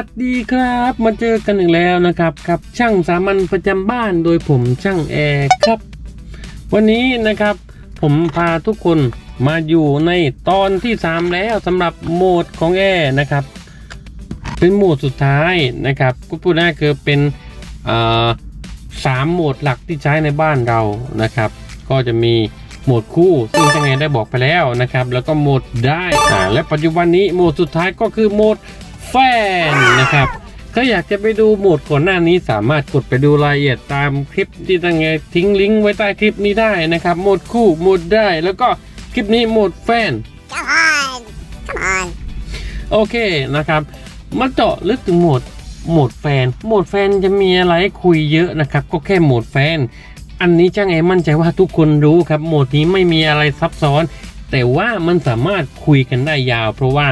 สวัสดีครับมาเจอกันอีกแล้วนะครับกับช่างสามัญประจำบ้านโดยผมช่างแอร์ครับ วันนี้นะครับ ผมพาทุกคนมาอยู่ในตอนที่ 3 แล้วสำหรับโหมดของแอร์นะครับ เป็นโหมดสุดท้ายนะครับก็พูดง่ายคือเป็นสามโหมดหลักที่ใช้ในบ้านเรานะครับ ก็จะมีโหมดคู่ซึ่งช่างแอร์ได้บอกไปแล้วนะครับ แล้วก็โหมดได้และปัจจุบันนี้โหมดสุดท้ายก็คือโหมด แฟนนะครับ ถ้าอยากจะไปดูโหมดก่อนหน้านี้สามารถกดไปดูรายละเอียดตามคลิปที่ตั้งไงทิ้งลิงก์ไว้ใต้คลิปนี้ได้นะครับโหมดคู่โหมดได้ แล้วก็คลิปนี้โหมดแฟน Come on! Come on! โอเคนะครับมาเจาะลึกถึงโหมดโหมดแฟน โหมดแฟนจะมีอะไรให้คุยเยอะนะครับ ก็แค่โหมดแฟน อันนี้ช่างแอมั่นใจว่าทุกคนรู้ครับ โหมดนี้ไม่มีอะไรซับซ้อน แต่ว่ามันสามารถคุยกันได้ยาว เพราะว่า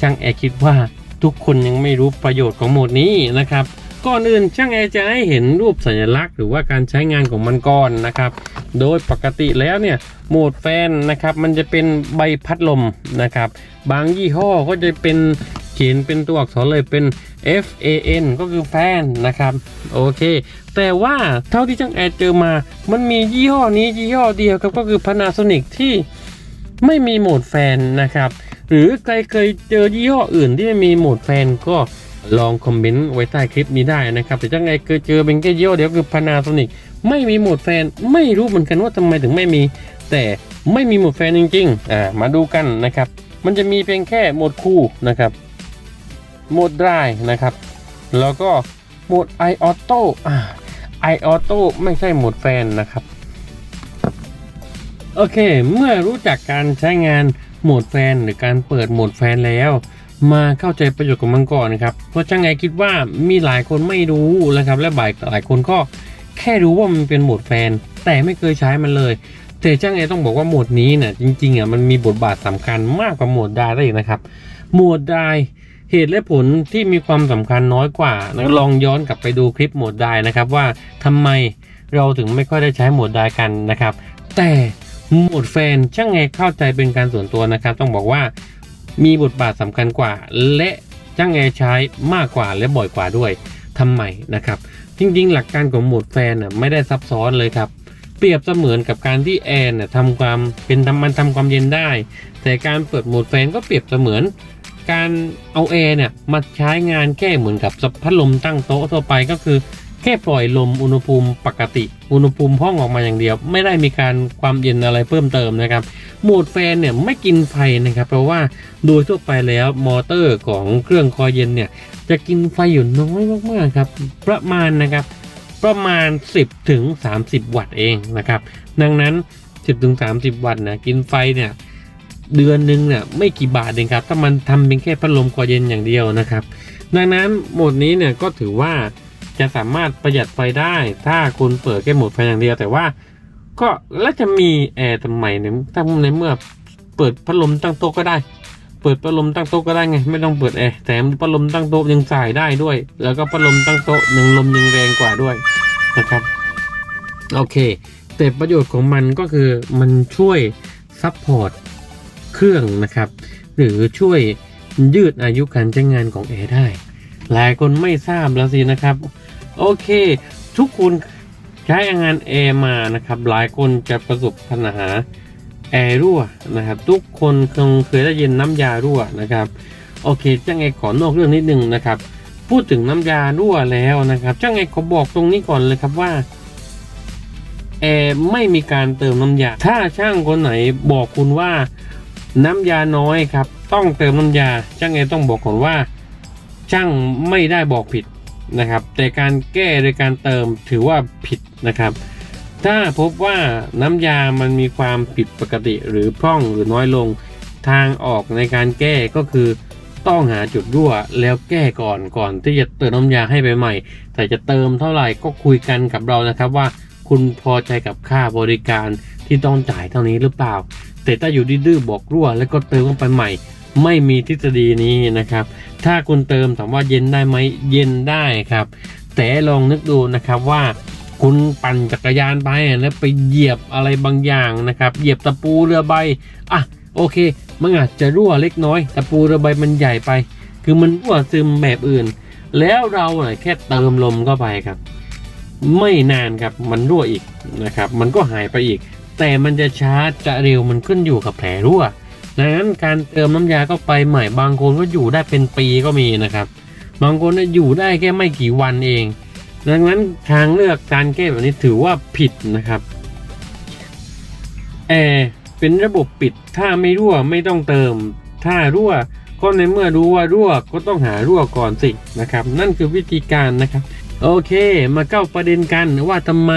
ช่างแอร์คิดว่า ทุกคนยังไม่รู้ประโยชน์ของโหมดนี้นะครับ ก่อนอื่นช่างแอร์จะให้เห็นรูปสัญลักษณ์ หรือว่าการใช้งานของมันก่อนนะครับ โดยปกติแล้วเนี่ยโหมดแฟนนะครับมันจะเป็นใบพัดลมนะครับ บางยี่ห้อก็จะเป็นเขียนเป็นตัวอักษรเลยเป็น F A N ก็คือแฟนนะครับโอเค แต่ว่าเท่าที่ช่างแอร์เจอมา มันมียี่ห้อนี้ยี่ห้อเดียวครับก็คือ Panasonic ที่ไม่มีโหมดแฟนนะครับ หรือใครเคยเจอยี่ห้ออื่นที่ไม่มีโหมดแฟนก็ลองคอมเมนต์ไว้ใต้คลิปนี้ได้นะครับแต่ช่างแอร์เคยเจอเป็นแค่ยี่ห้อเดียวคือ Panasonic ไม่มีโหมดแฟนไม่รู้เหมือนกันว่าทำไมถึงไม่มี แต่ไม่มีโหมดแฟนจริงๆอ่ามาดูกันนะครับ มันจะมีเพียงแค่โหมดคู่นะครับโหมด dry นะครับ แล้วก็โหมด i auto อ่า i auto ไม่ใช่โหมดแฟนนะครับ โอเค เมื่อรู้จักการใช้งานโหมดแฟนหรือการเปิดโหมดแฟนแล้ว มาเข้าใจประโยชน์ของมันก่อนนะครับ เพราะช่างไงคิดว่ามีหลายคนไม่รู้นะครับ และบ่ายหลายคนก็แค่รู้ว่ามันเป็นโหมดแฟน แต่ไม่เคยใช้มันเลยแต่ช่างไงต้องบอกว่าโหมดนี้เนี่ยจริงๆอะมันมีบทบาทสำคัญมากกว่าโหมดดายได้อีกนะครับโหมดดายเหตุและผลที่มีความสำคัญน้อยกว่านะลองย้อนกลับไปดูคลิปโหมดดายนะครับว่าทำไมเราถึงไม่ค่อยได้ใช้โหมดดายกันนะครับ แต่ หมดแฟนช่างไงเข้าใจเป็นการส่วนตัวนะครับ ต้องบอกว่ามีบทบาทสำคัญกว่า และช่างไงใช้มากกว่าและบ่อยกว่าด้วยทำไมนะครับ จริงๆ หลักการของโหมดแฟนน่ะไม่ได้ซับซ้อนเลยครับ เปรียบเสมือนกับการที่แอร์น่ะทำความเป็นทำมันทำความเย็นได้ แต่การเปิดโหมดแฟนก็เปรียบเสมือนการเอาแอร์เนี่ยมาใช้งานแค่เหมือนกับพัดลมตั้งโต๊ะทั่วไปก็คือ แค่ปล่อยลมอุณหภูมิปกติ อุณหภูมิห้องออกมาอย่างเดียว ไม่ได้มีการความเย็นอะไรเพิ่มเติมนะครับโหมดแฟนเนี่ยไม่กินไฟนะครับ เพราะว่าโดยทั่วไปแล้วมอเตอร์ของเครื่องคอยเย็นเนี่ยจะกินไฟอยู่น้อยมากๆครับ ประมาณนะครับประมาณ 10ถึง30 วัตต์เองนะครับ ดังนั้น 10ถึง30 วัตต์นะกินไฟเนี่ยเดือนหนึ่งเนี่ยไม่กี่บาทเองครับถ้ามันทำเป็นแค่พัดลมคอเย็นอย่างเดียวนะครับ ดังนั้นโหมดนี้เนี่ยก็ถือว่า จะสามารถประหยัดไฟได้ ถ้าคุณเปิดแค่โหมดไฟอย่างเดียวแต่ว่า ก็แล้วจะมีแอร์ทำไมเนี่ยถ้าในเมื่อเปิดพัดลมตั้งโต๊ะก็ได้ เปิดพัดลมตั้งโต๊ะก็ได้ไง ไม่ต้องเปิดแอร์แถมพัดลมตั้งโต๊ะยังจ่ายได้ด้วย แล้วก็พัดลมตั้งโต๊ะยังลมยังแรงกว่าด้วยนะครับโอเค แต่ประโยชน์ของมันก็คือมันช่วยซัพพอร์ตเครื่องนะครับ หรือช่วยยืดอายุการใช้งานของแอร์ได้ หลายคนไม่ทราบแล้วสินะครับ โอเค ทุกคนใช้งานแอร์มานะครับ หลายคนจะประสบปัญหาแอร์รั่วนะครับ ทุกคนคงเคยได้ยินน้ำยารั่วนะครับ โอเคจ้างไงขอนอกเรื่องนิดนึงนะครับ พูดถึงน้ำยารั่วแล้วนะครับจ้างไงขอบอกตรงนี้ก่อนเลยครับว่าแอร์ไม่มีการเติมน้ำยา ถ้าช่างคนไหนบอกคุณว่าน้ำยาน้อยครับ ต้องเติมน้ำยา ช่างไงต้องบอกก่อนว่า ช่างไม่ได้บอกผิด นะครับแต่การแก้โดยการเติมถือว่าผิดนะครับ ถ้าพบว่าน้ำยามันมีความผิดปกติหรือพร่องหรือน้อยลงทางออกในการแก้ก็คือต้องหาจุดรั่วแล้วแก้ก่อนก่อนที่จะเติมน้ำยาให้ไปใหม่ แต่จะเติมเท่าไหร่ก็คุยกันกับเรานะครับว่าคุณพอใจกับค่าบริการที่ต้องจ่ายเท่านี้หรือเปล่า แต่ถ้าอยู่ดื้อบอกรั่วแล้วก็เติมเข้าไปใหม่ ไม่มีทฤษฎีนี้นะครับ ถ้าคุณเติมถามว่าเย็นได้ไหมเย็นได้ครับ แต่ลองนึกดูนะครับว่าคุณปั่นจักรยานไปแล้วไปเหยียบอะไรบางอย่างนะครับ เหยียบตะปูเรือใบอะโอเค มันอาจจะรั่วเล็กน้อย ตะปูเรือใบมันใหญ่ไป คือมันรั่วซึมแบบอื่น แล้วเราเนี่ยแค่เติมลมเข้าไปครับ ไม่นานครับมันรั่วอีกนะครับ มันก็หายไปอีก แต่มันจะช้าจะเร็วมันขึ้นอยู่กับแผลรั่ว ดังนั้นการเติมน้ำยาเข้าไปใหม่บางคนก็อยู่ได้เป็นปีก็มีนะครับ บางคนอยู่ได้แค่ไม่กี่วันเอง ดังนั้นทางเลือกการแก้แบบนี้ถือว่าผิดนะครับแอร์เป็นระบบปิดถ้าไม่รั่วไม่ต้องเติม ถ้ารั่วก็ในเมื่อรู้ว่ารั่วก็ต้องหารั่วก่อนสินะครับ นั่นคือวิธีการนะครับ โอเค มาเข้าประเด็นกันว่าทำไม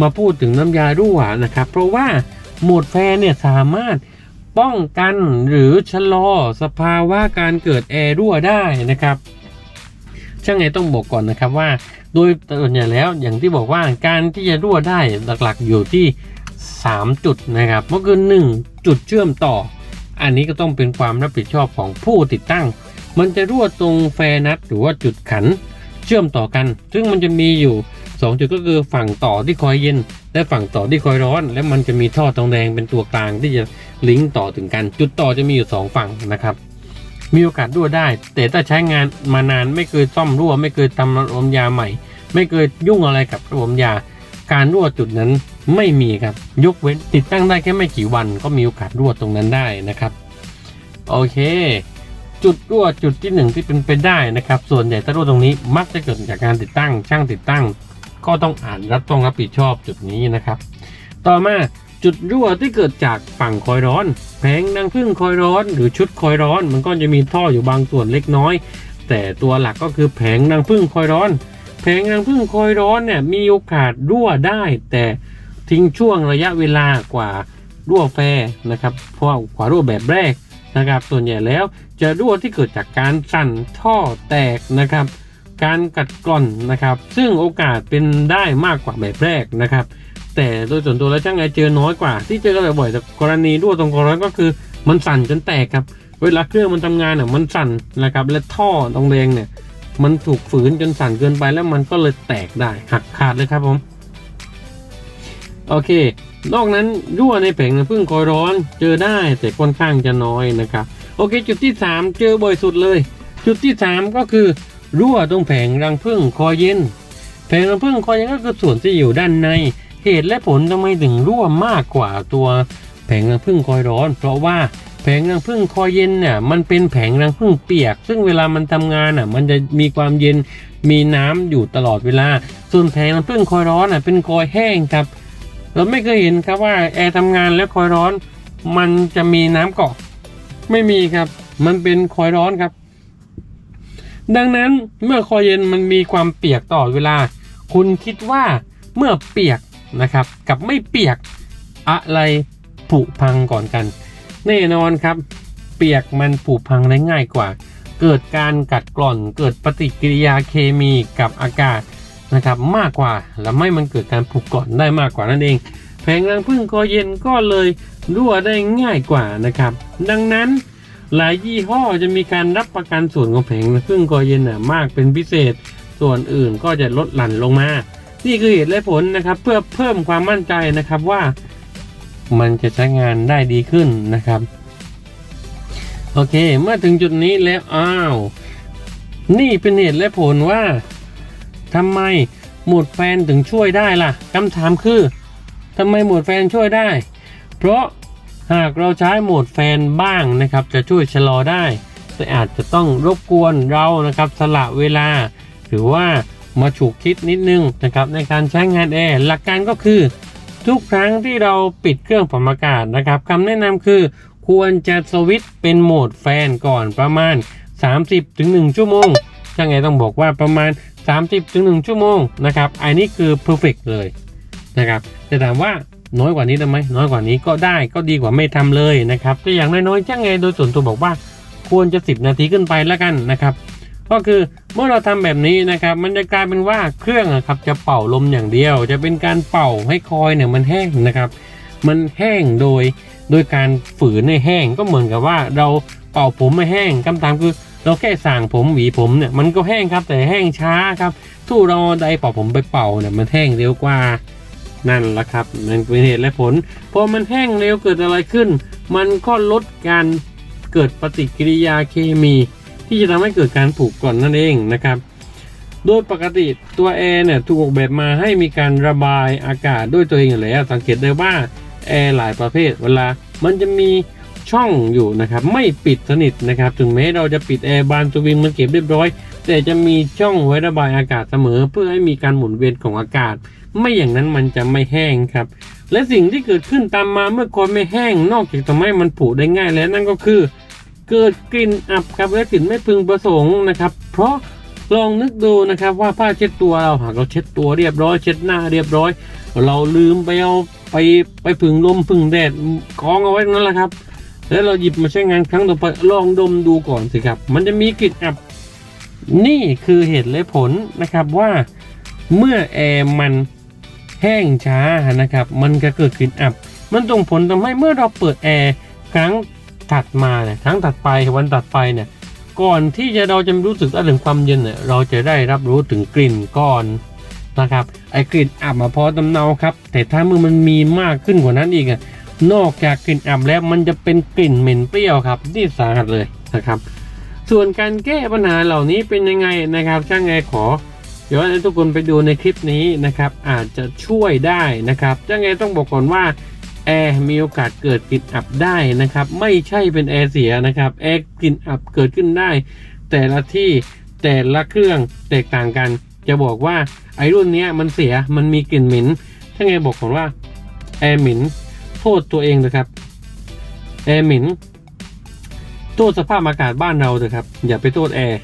มาพูดถึงน้ำยารั่วนะครับ เพราะว่าโหมดแฟร์เนี่ยสามารถ ป้องกันหรือชะลอสภาวะการเกิดแอร์รั่วได้นะครับช่างไงต้องบอกก่อนนะครับว่า โดยส่วนใหญ่แล้วอย่างที่บอกว่าการที่จะรั่วได้หลักๆอยู่ที่ 3 จุดนะครับก็คือ 1 จุดเชื่อมต่อ อันนี้ก็ต้องเป็นความรับผิดชอบของผู้ติดตั้ง มันจะรั่วตรงแฟร์นัทหรือว่าจุดขันเชื่อมต่อกัน ซึ่งมันจะมีอยู่ 2 จุดก็คือฝั่งต่อที่คอยเย็น และฝั่งต่อที่คอยร้อน และมันจะมีท่อทองแดงเป็นตัวกลางที่จะ ลิงก์ต่อถึงกัน จุดต่อจะมีอยู่ 2 ฝั่งนะครับ มีโอกาสรั่วได้ แต่ถ้าใช้งานมานานไม่เคยซ่อมรั่ว ไม่เคยทำระบบยาใหม่ ไม่เคยยุ่งอะไรกับระบบยา การรั่วจุดนั้นไม่มีครับ ยกเว้นติดตั้งได้แค่ไม่กี่วันก็มีโอกาสรั่วตรงนั้นได้นะครับ โอเค จุดรั่วจุดที่หนึ่งที่เป็นไปได้นะครับ ส่วนใหญ่ถ้ารั่วตรงนี้มักจะเกิดจากการติดตั้ง ช่างติดตั้ง ก็ต้องอ่านรับต้องรับผิดชอบจุดนี้นะครับ ต่อมา จุดรั่วที่เกิดจากฝั่งคอยร้อน แผงนางพึ่งคอยร้อน หรือชุดคอยร้อน มันก็จะมีท่ออยู่บางส่วนเล็กน้อย แต่ตัวหลักก็คือแผงนางพึ่งคอยร้อน แผงนางพึ่งคอยร้อนเนี่ยมีโอกาสรั่วได้ แต่ทิ้งช่วงระยะเวลากว่ารั่วแฟร์นะครับเพราะกว่ารั่วแบบแรกนะครับส่วนใหญ่แล้วจะรั่วที่เกิดจากการสั่นท่อแตกนะครับ การกัดกร่อนนะครับ ซึ่งโอกาสเป็นได้มากกว่าแบบแรกนะครับ แต่โดยส่วนตัวแล้วช่างไอเจอน้อยกว่า ที่เจอกันบ่อยๆแต่กรณีรั่วตรงกรอนก็คือมันสั่นจนแตกครับ เวลาเครื่องมันทำงานเนี่ยมันสั่นนะครับ และท่อตรงแดงเนี่ย มันถูกฝืนจนสั่นเกินไปแล้วมันก็เลยแตกได้หักขาดเลยครับผมโอเคนอกนั้นรั่วในแผงน้ำผึ้งคอยร้อนเจอได้แต่ค่อนข้างจะน้อยนะครับ โอเค จุดที่ 3 เจอบ่อยสุดเลย จุดที่ 3 ก็คือรั่วตรงแผงรังผึ้งคอยเย็น แผงรังผึ้งคอยเย็นก็คือส่วนที่อยู่ด้านใน เหตุและผลทำไมถึงรั่วมากกว่าตัวแผงรังผึ้งคอยร้อน เพราะว่าแผงรังผึ้งคอยเย็นเนี่ยมันเป็นแผงรังผึ้งเปียก ซึ่งเวลามันทำงานอะมันจะมีความเย็นมีน้ำอยู่ตลอดเวลา ส่วนแผงรังผึ้งคอยร้อนอะเป็นคอยแห้งครับ เราไม่เคยเห็นครับว่าแอร์ทำงานแล้วคอยร้อน มันจะมีน้ำเกาะไม่มีครับ มันเป็นคอยร้อนครับ ดังนั้นเมื่อคอยเย็นมันมีความเปียกตลอดเวลา คุณคิดว่าเมื่อเปียก นะครับ กับไม่เปียกอะไรผุพังก่อนกัน แน่นอนครับ เปียกมันผุพังได้ง่ายกว่า เกิดการกัดกร่อน เกิดปฏิกิริยาเคมีกับอากาศนะครับ มากกว่าและไม่มันเกิดการผุกร่อนได้มากกว่านั่นเอง แผงรังผึ้งคอเย็นก็เลยรั่วได้ง่ายกว่านะครับ ดังนั้นหลายยี่ห้อจะมีการรับประกันส่วนของแผงรังผึ้งคอเย็นน่ะมากเป็นพิเศษ ส่วนอื่นก็จะลดหลั่นลงมา นี่คือเหตุและผลนะครับ เพื่อเพิ่มความมั่นใจนะครับว่ามันจะใช้งานได้ดีขึ้นนะครับ โอเค เมื่อถึงจุดนี้แล้วอ้าว นี่เป็นเหตุและผลว่าทำไมหมดแฟนถึงช่วยได้ล่ะคำถามคือทำไมหมดแฟนช่วยได้ เพราะหากเราใช้โหมดแฟนบ้างนะครับ จะช่วยชะลอได้ แต่อาจจะต้องรบกวนเรานะครับสละเวลา หรือว่า มาฉุกคิดนิดนึงนะครับในการใช้งานแอร์หลักการก็คือ ทุกครั้งที่เราปิดเครื่องปรับอากาศนะครับคำแนะนำคือ ควรจะสวิตช์เป็นโหมดแฟนก่อนประมาณ 30-1 ชั่วโมงช่างไงต้องบอกว่าประมาณ 30-1 ชั่วโมงนะครับอันนี้คือ perfect เลยนะครับแต่ถามว่าน้อยกว่านี้ได้ไหมน้อยกว่านี้ก็ได้ก็ดีกว่าไม่ทำเลยนะครับแต่อย่างน้อยๆช่างไงโดยส่วนตัวบอกว่าควรจะ 10 นาทีขึ้นไปแล้วกันนะครับ ก็คือเมื่อเราทำแบบนี้นะครับ มันจะกลายเป็นว่าเครื่องครับจะเป่าลมอย่างเดียว จะเป็นการเป่าให้คอยเนี่ยมันแห้งนะครับ มันแห้งโดยโดยการฝืนให้แห้งก็เหมือนกับว่าเราเป่าผมไม่แห้งคำถามคือเราแค่สั่งผมหวีผมเนี่ยมันก็แห้งครับแต่แห้งช้าครับทู่เราไดเป่าผมไปเป่าเนี่ยมันแห้งเร็วกว่านั่นแหละครับมันเป็นเหตุและผลพอมันแห้งเร็วเกิดอะไรขึ้น มันก็ลดการเกิดปฏิกิริยาเคมี ที่จะทำให้เกิดการผูกก่อนนั่นเองนะครับ โดยปกติตัวแอร์เนี่ยถูกออกแบบมาให้มีการระบายอากาศด้วยตัวเองอยู่แล้วสังเกตได้ว่าแอร์หลายประเภท เวลามันจะมีช่องอยู่นะครับ ไม่ปิดสนิทนะครับ ถึงแม้เราจะปิดแอร์บานสวิงมันเก็บเรียบร้อย แต่จะมีช่องไว้ระบายอากาศเสมอ เพื่อให้มีการหมุนเวียนของอากาศ ไม่อย่างนั้นมันจะไม่แห้งครับ และสิ่งที่เกิดขึ้นตามมาเมื่อคอยไม่แห้งนอกจากทำให้มันผุได้ง่ายแล้วนั่นก็คือ เกิดกลิ่นอับครับและกลิ่นไม่พึงประสงค์นะครับ เพราะลองนึกดูนะครับว่าผ้าเช็ดตัวเราหากเราเช็ดตัวเรียบร้อย เช็ดหน้าเรียบร้อย เราลืมไปเอาไปไปผึ่งลมผึ่งแดดกองเอาไว้นั่นแหละครับ แล้วเราหยิบมาใช้งานครั้งต่อไปลองดมดูก่อนสิครับ มันจะมีกลิ่นอับ นี่คือเหตุและผลนะครับว่าเมื่อแอร์มันแห้งช้านะครับ มันก็เกิดกลิ่นอับ มันส่งผลทำให้เมื่อเราเปิดแอร์ครั้ง ถัดมาเนี่ยครั้งถัดไปวันถัดไปเนี่ยก่อนที่จะเราจะรู้สึกถึงความเย็นเนี่ยเราจะได้รับรู้ถึงกลิ่นก่อนนะครับไอ้กลิ่นอับมาพอตำเนาครับ แต่ถ้าเมื่อมันมีมากขึ้นกว่านั้นอีกอะนอกจากกลิ่นอับแล้วมันจะเป็นกลิ่นเหม็นเปรี้ยวครับนี่สาหัสเลยนะครับ ส่วนการแก้ปัญหาเหล่านี้เป็นยังไงนะครับช่างไงขอเดี๋ยวให้ทุกคนไปดูในคลิปนี้นะครับ อาจจะช่วยได้นะครับช่างไงต้องบอกก่อนว่า แอร์มีโอกาสเกิดกลิ่นอับได้นะครับ ไม่ใช่เป็นแอร์เสียนะครับแอร์กลิ่นอับเกิดขึ้นได้ แต่ละที่แต่ละเครื่องแตกต่างกัน จะบอกว่าไอรุ่นนี้มันเสียมันมีกลิ่นเหม็นถ้าไงบอกก่อนว่าแอร์เหม็นโทษตัวเองนะครับแอร์เหม็นโทษสภาพอากาศบ้านเราเถอะครับ อย่าไปโทษแอร์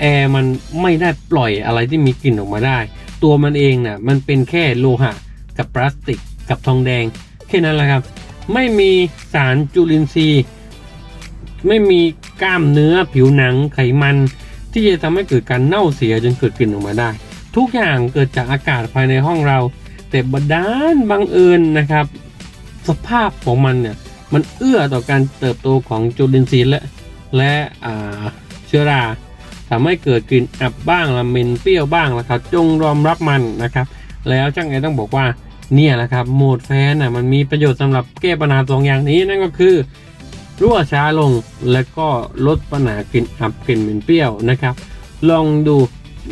แอร์มันไม่ได้ปล่อยอะไรที่มีกลิ่นออกมาได้ ตัวมันเองน่ะมันเป็นแค่โลหะกับพลาสติกกับทองแดง แค่นั้นแหละครับ ไม่มีสารจุลินทรีย์ ไม่มีกล้ามเนื้อผิวหนังไขมัน ที่จะทำให้เกิดการเน่าเสียจนเกิดกลิ่นออกมาได้ ทุกอย่างเกิดจากอากาศภายในห้องเรา แต่บัดาลบังเอิญนะครับ สภาพของมันเนี่ยมันเอื้อต่อการเติบโตของจุลินทรีย์และและเชื้อราทำให้เกิดกลิ่นอับบ้างละเมนเปรี้ยวบ้างละครับ จงยอมรับมันนะครับ แล้วช่างไงต้องบอกว่า เนี่ยแหละครับโหมดแฟนน่ะมันมีประโยชน์สำหรับแก้ปัญหาสองอย่างนี้นั่นก็คือรั่วช้าลงและก็ลดปัญหากลิ่นอับกลิ่นเหม็นเปรี้ยวนะครับ ลองดู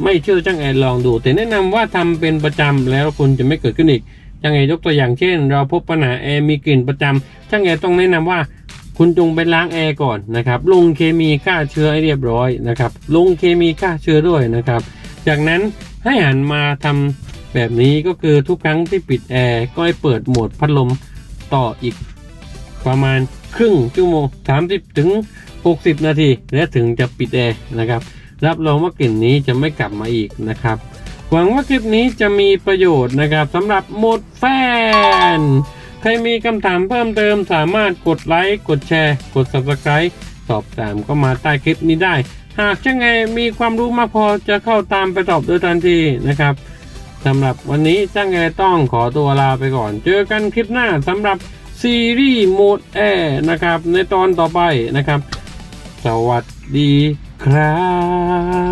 ไม่เชื่อช่างแอร์ลองดู แต่แนะนำว่าทำเป็นประจำแล้วคุณจะไม่เกิดขึ้นอีกช่างแอร์ยกตัวอย่างเช่น เราพบปัญหาแอร์มีกลิ่นประจำช่างแอร์ต้องแนะนำว่าคุณจงไปล้างแอร์ก่อนนะครับ ลงเคมีฆ่าเชื้อให้เรียบร้อยนะครับ ลงเคมีฆ่าเชื้อด้วยนะครับ จากนั้นให้หันมาทำ แบบนี้ก็คือทุกครั้งที่ปิดแอร์ก็ให้เปิดโหมดพัดลมต่ออีกประมาณครึ่งชั่วโมง 30 ถึง 60 นาที และถึงจะปิดแอร์นะครับ รับรองว่ากลิ่นนี้จะไม่กลับมาอีกนะครับ หวังว่าคลิปนี้จะมีประโยชน์นะครับสำหรับโหมดแฟน ใครมีคำถามเพิ่มเติมสามารถกดไลค์ กดแชร์ กด subscribe สอบถามก็มาใต้คลิปนี้ได้ หากช่างไงมีความรู้มากพอจะเข้าตามไปตอบโดยทันทีนะครับ สำหรับวันนี้จ้างแอต้องขอตัวลาไปก่อน เจอกันคลิปหน้าสำหรับซีรีส์โหมดแอร์นะครับ ในตอนต่อไปนะครับ สวัสดีครับ